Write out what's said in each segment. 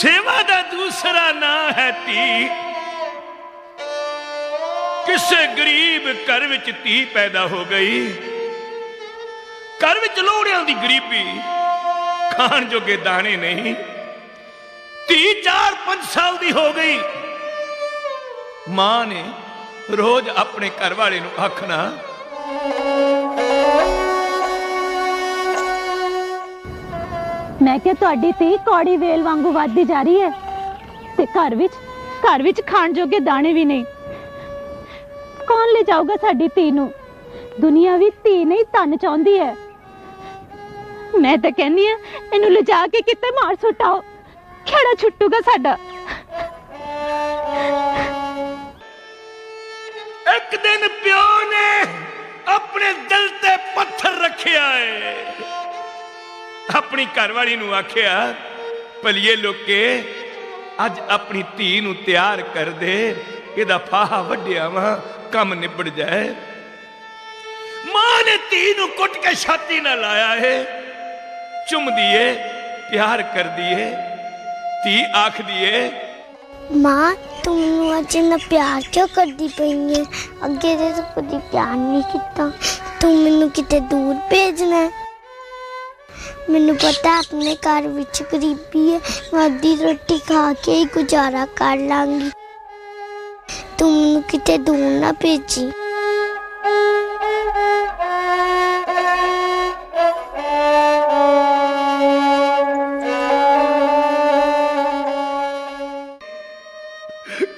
ਸੇਵਾ ਦਾ ਦੂਸਰਾ ਨਾਂ ਹੈ ਧੀ। ਕਿਸੇ ਗਰੀਬ ਘਰ ਵਿੱਚ ਧੀ ਪੈਦਾ ਹੋ ਗਈ। ਘਰ ਵਿੱਚ ਲੋੜਿਆਂ ਦੀ ਗਰੀਬੀ, ਖਾਣ ਜੋਗੇ ਦਾਣੇ ਨਹੀਂ। ਧੀ 4-5 ਸਾਲ ਦੀ ਹੋ ਗਈ। ਮਾਂ ਨੇ ਰੋਜ਼ ਆਪਣੇ ਘਰ ਵਾਲੇ ਨੂੰ ਆਖਣਾ ਮੈਂ ਕਿਹਾ ਤੁਹਾਡੀ ਧੀ ਕੌੜੀ ਵੇਲ ਵਾਂਗੂ ਵੱਧਦੀ ਜਾ ਰਹੀ ਹੈ। ਤੇ ਘਰ ਵਿੱਚ ਘਰ ਵਿੱਚ ਖਾਣ ਜੋਗੇ ਦਾਣੇ ਵੀ ਨਹੀਂ। ਕੌਣ ਲੈ ਜਾਊਗਾ ਸਾਡੀ ਧੀ ਨੂੰ? ਦੁਨੀਆ ਵੀ ਧੀ ਨਹੀਂ, ਧਨ ਚਾਹੁੰਦੀ ਹੈ। ਮੈਂ ਤਾਂ ਕਹਿੰਦੀ ਆ ਇਹਨੂੰ ਲਿਜਾ ਕੇ ਕਿਤੇ ਮਾਰ ਸੁਟਾਓ। ਖੇੜਾ ਛੁੱਟੂਗਾ ਸਾਡਾ। ਇੱਕ ਦਿਨ ਪਿਓ ਨੇ ਆਪਣੀ ਘਰਵਾਲੀ ਨੂੰ ਆਖਿਆ, ਭਲੀਏ ਲੋਕੇ, ਅੱਜ ਆਪਣੀ ਧੀ ਨੂੰ ਤਿਆਰ ਕਰ ਦੇ, ਇਹਦਾ ਫਾਹਾ ਵੱਡਿਆ ਵਾ, ਕੰਮ ਨਿਬੜ ਜਾਏ। ਮਾਂ ਨੇ ਧੀ ਨੂੰ ਕੁੱਟ ਕੇ ਛਾਤੀ ਨਾਲ ਲਾਇਆ ਏ, ਚੁੰਮਦੀ ਏ, ਪਿਆਰ ਕਰਦੀ ਏ, ਧੀ ਆਖਦੀ ਏ, ਮਾਂ, ਤੂੰ ਮੈਨੂੰ ਅੱਜ ਇੰਨਾ ਪਿਆਰ ਕਿਉਂ ਕਰਦੀ ਪਈ ਹੈ ਅੱਗੇ ਤੇ ਤੂੰ ਕਦੀ ਪਿਆਰ ਨਹੀਂ ਕੀਤਾ। ਤੂੰ ਮੈਨੂੰ ਕਿਤੇ ਦੂਰ ਭੇਜਣਾ ਮੈਨੂੰ ਪਤਾ ਆਪਣੇ ਘਰ ਵਿੱਚ ਗਰੀਬੀ ਹੈ। ਮੈਂ ਅੱਧੀ ਰੋਟੀ ਖਾ ਕੇ ਹੀ ਗੁਜ਼ਾਰਾ ਕਰ ਲਾਂਗੀ। ਤੂੰ ਮੈਨੂੰ ਕਿਤੇ ਦੂਰ ਨਾ ਭੇਜੀ।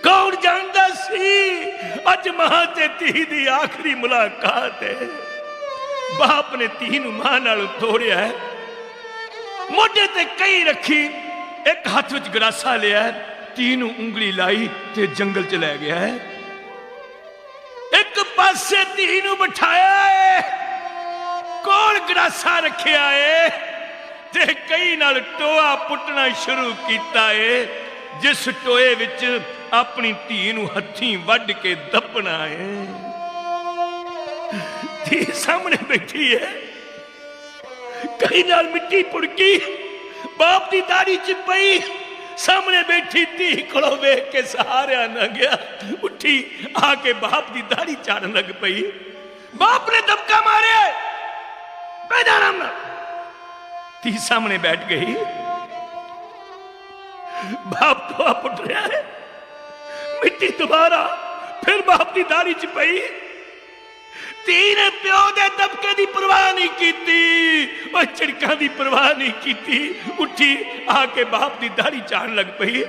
ਕੌਣ ਜਾਣਦਾ ਸੀ ਅੱਜ ਮਾਂ ਤੇ ਧੀ ਦੀ ਆਖਰੀ ਮੁਲਾਕਾਤ ਹੈ? ਬਾਪ ਨੇ ਧੀ ਨੂੰ ਮਾਂ ਨਾਲ ਤੋੜਿਆ ਹੈ। ਮੋਢੇ ਤੇ ਕਈ ਰੱਖੀ ਇੱਕ ਹੱਥ ਵਿੱਚ ਗੜਾਸਾ ਲਿਆ ਹੈ, ਧੀ ਨੂੰ ਉਂਗਲੀ ਲਾਈ ਤੇ ਜੰਗਲ ਚ ਲੈ ਗਿਆ। ਹੈ ਇੱਕ ਪਾਸੇ ਧੀ ਨੂੰ ਬਿਠਾਇਆ ਹੈ ਕੋਲ ਗੜਾਸਾ ਰੱਖਿਆ ਏ ਤੇ ਕਈ ਨਾਲ ਟੋਆ ਪੁੱਟਣਾ ਸ਼ੁਰੂ ਕੀਤਾ ਏ ਜਿਸ ਟੋਏ ਵਿੱਚ ਆਪਣੀ ਧੀ ਨੂੰ ਹੱਥੀਂ ਵੱਢ ਕੇ ਦੱਬਣਾ ਏ। ਧੀ ਸਾਹਮਣੇ ਬੈਠੀ ਏ। ਕਈ ਨਾਲ ਮਿੱਟੀ ਪੁੜਕੀ ਬਾਪ ਦੀ ਦਾੜੀ ਚ ਪਈ ਸਾਹਮਣੇ ਬੈਠੀ ਧੀ ਕੋਲੋਂ ਵੇਖ ਕੇ ਸਹਾਰਿਆ ਨਾ ਗਿਆ ਉੱਠੀ ਆ ਕੇ ਬਾਪ ਦੀ ਦਾੜੀ ਚਾੜਨ ਲੱਗ ਪਈ ਬਾਪ ਨੇ ਦਬਕਾ ਮਾਰਿਆ ਬੈਠ ਆਰਾਮ ਨਾਲ ਧੀ ਸਾਹਮਣੇ ਬੈਠ ਗਈ ਬਾਪ ਤੋਂ ਪੁੱਟ ਰਿਹਾ ਹੈ ਮਿੱਟੀ ਦੁਬਾਰਾ ਫਿਰ ਬਾਪ ਦੀ ਦਾੜੀ ਚ ਪਈ ਧੀ ਨੇ ਪਿਓ ਦੇ ਦਬਕੇ ਦੀ ਪਰਵਾਹ ਨਹੀਂ ਕੀਤੀ। ਉਹ ਝਿੜਕਾਂ ਦੀ ਪਰਵਾਹ ਨਹੀਂ ਕੀਤੀ। ਉੱਠੀ, ਆ ਕੇ ਬਾਪ ਦੀ ਦਾੜੀ ਚਾਣ ਲੱਗ ਪਈ।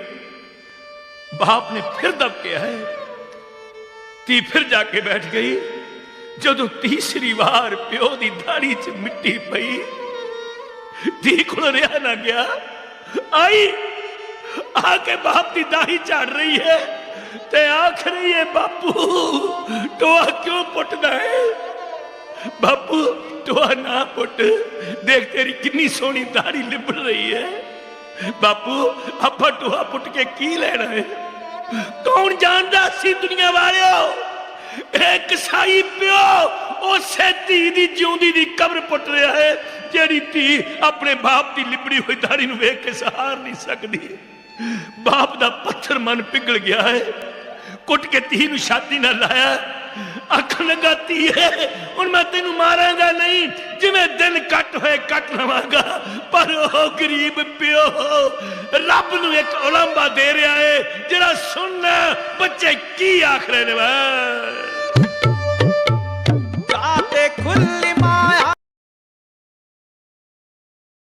ਬਾਪ ਨੇ ਫਿਰ ਦਬਕਿਆ ਹੈ। ਧੀ ਫਿਰ ਜਾ ਕੇ ਬੈਠ ਗਈ। ਜਦੋਂ ਤੀਸਰੀ ਵਾਰ ਪਿਓ ਦੀ ਦਾੜੀ 'ਚ ਮਿੱਟੀ ਪਈ, ਧੀ ਕੋਲ ਰਿਹਾ ਨਾ ਗਿਆ। ਆਈ, ਆ ਕੇ ਬਾਪ ਦੀ ਦਾੜੀ ਝਾੜ ਰਹੀ ਹੈ। ਤੇ ਆਖ ਰਹੀ ਬਾਪੂ, ਟੋਆ ਕਿਉਂ ਪੁੱਟਦਾ ਹੈ ਬਾਪੂ, ਟੋਆ ਨਾ ਪੁੱਟ। ਦੇਖ ਤੇਰੀ ਕਿੰਨੀ ਸੋਹਣੀ ਦਾੜੀ ਲਿਬੜ ਰਹੀ ਹੈ ਬਾਪੂ, ਆਪਾਂ ਟੋਆ ਪੁੱਟ ਕੇ ਕੀ ਲੈਣਾ ਹੈ ਕੌਣ ਜਾਣਦਾ ਸੀ ਦੁਨੀਆ ਵਾਲਿਓ? ਇਹ ਕਸਾਈ ਪਿਓ, ਉਸੇ ਧੀ ਦੀ ਜਿਉਂਦੀ ਦੀ ਕਬਰ ਪੁੱਟ ਰਿਹਾ ਹੈ ਜਿਹੜੀ ਧੀ ਆਪਣੇ ਬਾਪ ਦੀ ਲਿਬੜੀ ਹੋਈ ਦਾੜੀ ਨੂੰ ਵੇਖ ਕੇ ਸਹਾਰ ਨਹੀਂ ਸਕਦੀ। ਬਾਪ ਦਾ ਪੱਥਰ ਮਨ ਪਿਘਲ ਗਿਆ ਹੈ। ਕੁੱਟ ਕੇ ਧੀ ਨੂੰ ਛਾਤੀ ਨਾਲ ਲਾਇਆ। ਅੱਖ ਲਗਾਤੀ ਹੈ। ਹੁਣ ਮੈਂ ਤੈਨੂੰ ਮਾਰਾਂਗਾ ਨਹੀਂ। ਜਿਵੇਂ ਦਿਨ ਕੱਟ ਹੋਏ ਕੱਟ ਲਵਾਂਗਾ। ਪਰ ਉਹ ਗਰੀਬ ਪਿਓ, ਰੱਬ ਨੂੰ ਇੱਕ ਉਲੰਭਾ ਦੇ ਰਿਹਾ ਹੈ ਜਿਹੜਾ ਸੁਣਨਾ ਬੱਚੇ ਕੀ ਆਖ ਰਹੇ ਨੇ ਵਾ?